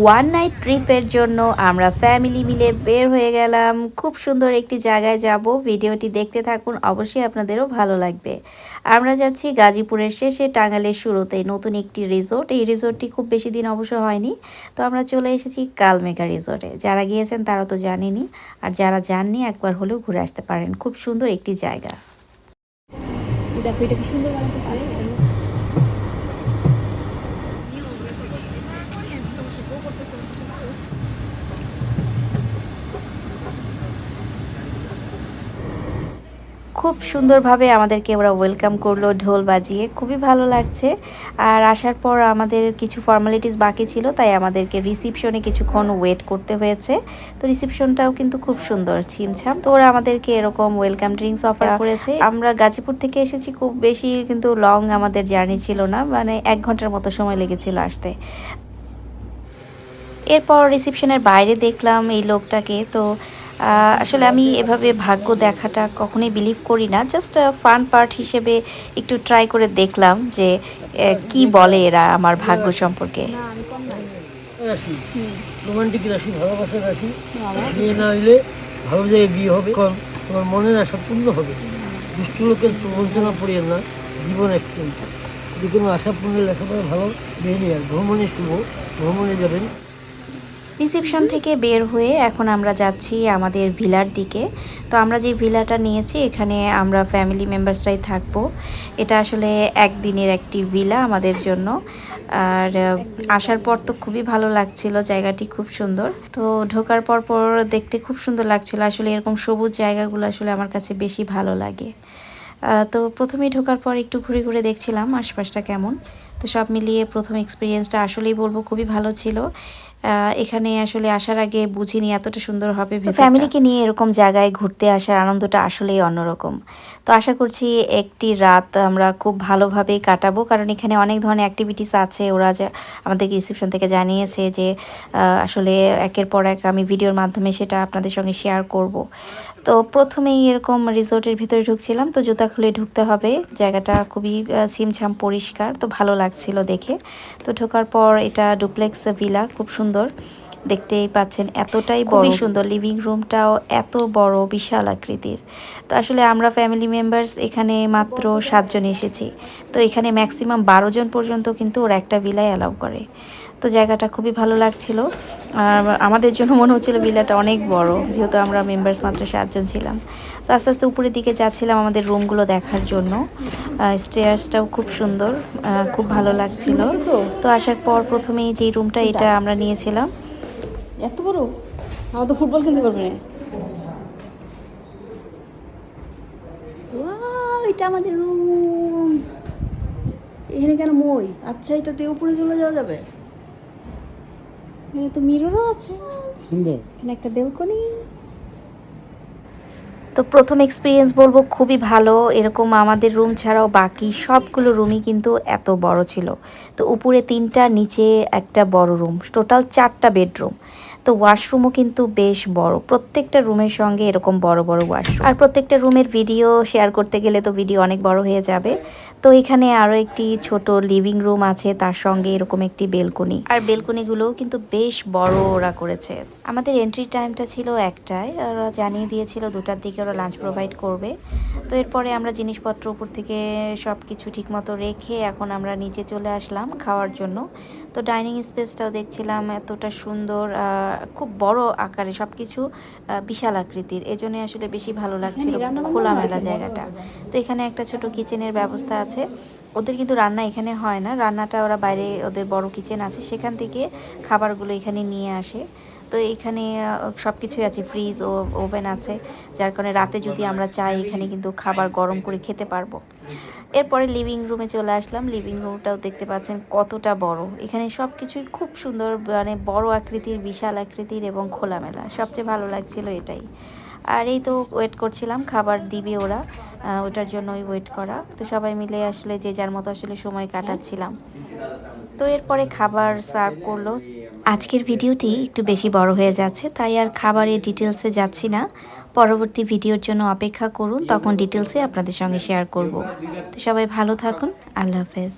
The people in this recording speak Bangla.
ওয়ান নাইট ট্রিপের জন্য আমরা ফ্যামিলি মিলে বের হয়ে গেলাম। খুব সুন্দর একটি জায়গায় যাব। ভিডিওটি দেখতে থাকুন, অবশ্যই আপনাদেরও ভালো লাগবে। আমরা যাচ্ছি গাজীপুরের শেষে টাঙ্গালের শুরুতে নতুন একটি রিসোর্ট এই রিসোর্টটি খুব বেশি দিন অবশ্য হয়নি। তো আমরা চলে এসেছি কালমেঘা রিসোর্টে যারা গিয়েছেন তারা তো জানেনি আর যারা যাননি, একবার হলেও ঘুরে আসতে পারেন। খুব সুন্দর একটি জায়গা। দেখো এটা কি সুন্দর বানাতে পারে খুব সুন্দরভাবে আমাদেরকে ওরা ওয়েলকাম করল ঢোল বাজিয়ে। খুবই ভালো লাগছে। আর আসার পর আমাদের কিছু ফর্মালিটিস বাকি ছিল তাই আমাদেরকে রিসিপশনে কিছুক্ষণ ওয়েট করতে হয়েছে। তো রিসিপশনটাও কিন্তু খুব সুন্দর ছিমছাম। তো ওরা আমাদেরকে এরকম ওয়েলকাম ড্রিঙ্কস অফার করেছে। আমরা গাজীপুর থেকে এসেছি খুব বেশি কিন্তু লং আমাদের জার্নি ছিল না মানে এক ঘণ্টার মতো সময় লেগেছিল আসতে। এরপর রিসিপশনের বাইরে দেখলাম এই লোকটাকে তো আসলে আমি এভাবে ভাগ্য দেখাটা কখনোই বিলিভ করি না। জাস্ট ফান পার্ট হিসেবে একটু ট্রাই করে দেখলাম যে কি বলে এরা আমার ভাগ্য সম্পর্কে। না আমি কম নাই রাশি। রোমান্টিক রাশি ভালোবাসার রাশি। বিয়ে না হইলে ভালো জায়গায় বিয়ে হবে। কারণ তোমার মনের আশা পূর্ণ হবে। দুষ্ট লোকের প্রবঞ্চনা পড়িয়ে না। জীবন একদিন যে কোনো আশা পূর্ণের লেখাপড়া ভালো বিয়ে নিয়ে আর ভ্রমণে শুভ ভ্রমণে যাবেন। রিসেপশন থেকে বের হয়ে এখন আমরা যাচ্ছি আমাদের ভিলার দিকে। তো আমরা যে ভিলাটা নিয়েছি এখানে আমরা ফ্যামিলি মেম্বার্সরাই থাকব। এটা আসলে একদিনের একটি ভিলা আমাদের জন্য। আর আসার পর তো খুবই ভালো লাগছিল জায়গাটি খুব সুন্দর। তো ঢোকার পর পর দেখতে খুব সুন্দর লাগছিল। আসলে এরকম সবুজ জায়গাগুলো আসলে আমার কাছে বেশি ভালো লাগে। তো প্রথমেই ঢোকার পর একটু ঘুরে ঘুরে দেখছিলাম আশপাশটা কেমন। তো সব মিলিয়ে প্রথম এক্সপিরিয়েন্সটা আসলেই বলব খুবই ভালো ছিল। এখানে আসলে আসার আগে বুঝিনি এতটা সুন্দর হবে ফ্যামিলিকে নিয়ে এরকম জায়গায় ঘুরতে আসার আনন্দটা আসলেই অন্যরকম। তো আশা করছি একটি রাত আমরা খুব ভালোভাবেই কাটাবো কারণ এখানে অনেক ধরনের অ্যাক্টিভিটিস আছে। ওরা যা আমাদের রিসেপশন থেকে জানিয়েছে যে আসলে একের পর এক আমি ভিডিওর মাধ্যমে সেটা আপনাদের সঙ্গে শেয়ার করব। তো প্রথমেই এরকম রিসোর্টের ভিতরে ঢুকছিলাম তো জুতা খুলে ঢুকতে হবে। জায়গাটা খুবই ছিমছাম পরিষ্কার তো ভালো লাগছিল দেখে। তো ঢোকার পর এটা ডুপ্লেক্স ভিলা খুব সুন্দর দেখতেই পাচ্ছেন এতটাই বড়। সুন্দর লিভিং রুমটাও এত বড় বিশাল আকৃতির। তো আসলে আমরা ফ্যামিলি মেম্বার্স এখানে মাত্র সাতজন এসেছি। তো এখানে ম্যাক্সিমাম বারো জন পর্যন্ত কিন্তু ওরা একটা ভিলায় অ্যালাউ করে। তো জায়গাটা খুবই ভালো লাগছিল। আর আমাদের জন্য মনে হচ্ছিল ভিলাটা অনেক বড়, যেহেতু আমরা মেম্বার্স মাত্র সাতজন ছিলাম। তো আস্তে আস্তে উপরের দিকে যাচ্ছিলাম আমাদের রুমগুলো দেখার জন্য। স্টেয়ার্সটাও খুব সুন্দর খুব ভালো লাগছিল। তো আসার পর প্রথমেই যে রুমটা এটা আমরা নিয়েছিলাম। এত বড়? আমার তো ফুটবল খেলতে পারবে এটা আমাদের রুম এখানে কেন মই? আচ্ছা এটাতে উপরে চলে যাওয়া যাবে। এখানে তো মিররও আছে। সুন্দর। এখানে একটা বেলকনি। তো প্রথম এক্সপিরিয়েন্স বলব খুবই ভালো। এরকম আমাদের রুম ছাড়াও বাকি সবগুলো রুমই কিন্তু এত বড় ছিল। তো উপরে তিনটা নিচে একটা বড় রুম টোটাল চারটা বেডরুম তো ওয়াশরুমও কিন্তু বেশ বড়। প্রত্যেকটা রুমের সঙ্গে এরকম বড় বড় ওয়াশরুম আর প্রত্যেকটা রুমের ভিডিও শেয়ার করতে গেলে তো ভিডিও অনেক বড় হয়ে যাবে। তো এখানে আরও একটি ছোট লিভিং রুম আছে, তার সঙ্গে এরকম একটি বেলকনি আর বেলকনিগুলোও কিন্তু বেশ বড় ওরা করেছে। আমাদের এন্ট্রি টাইমটা ছিল একটায়, ওরা জানিয়ে দিয়েছিল দুটার দিকে ওরা লাঞ্চ প্রোভাইড করবে। তো এরপরে আমরা জিনিসপত্র উপর থেকে সব কিছু ঠিকমতো রেখে এখন আমরা নিচে চলে আসলাম খাওয়ার জন্য। তো ডাইনিং স্পেসটাও দেখছিলাম এতটা সুন্দর খুব বড় আকারে সবকিছু বিশাল আকৃতির। এজন্য আসলে বেশি ভালো লাগছিল রান্না বান্না খোলামেলা জায়গাটা। তো এখানে একটা ছোট কিচেনের ব্যবস্থা আছে। ওদের কিন্তু রান্না এখানে হয় না। রান্নাটা ওরা বাইরে ওদের বড় কিচেন আছে। সেখান থেকে খাবারগুলো এখানে নিয়ে আসে। তো এখানে সব কিছুই আছে ফ্রিজ ও ওভেন আছে, যার কারণে রাতে যদি আমরা চাই, এখানে কিন্তু খাবার গরম করে খেতে পারব। এরপরে লিভিং রুমে চলে আসলাম। লিভিং রুমটাও দেখতে পাচ্ছেন কতটা বড়। এখানে সব কিছুই খুব সুন্দর মানে বড় আকৃতির, বিশাল আকৃতির এবং খোলামেলা। সবচেয়ে ভালো লাগছিল এটাই। আর এই তো ওয়েট করছিলাম, খাবার দিবে ওরা ওটার জন্যই ওয়েট করা। তো সবাই মিলে আসলে যে যার মতো আসলে সময় কাটাচ্ছিলাম। তো এরপরে খাবার সার্ভ করল। আজকের ভিডিওটি একটু বেশি বড় হয়ে যাচ্ছে, তাই আর খাবারের ডিটেলসে যাচ্ছি না। পরবর্তী ভিডিওর জন্য অপেক্ষা করুন, তখন ডিটেলসে আপনাদের সঙ্গে শেয়ার করব। তো সবাই ভালো থাকুন, আল্লাহ হাফেজ।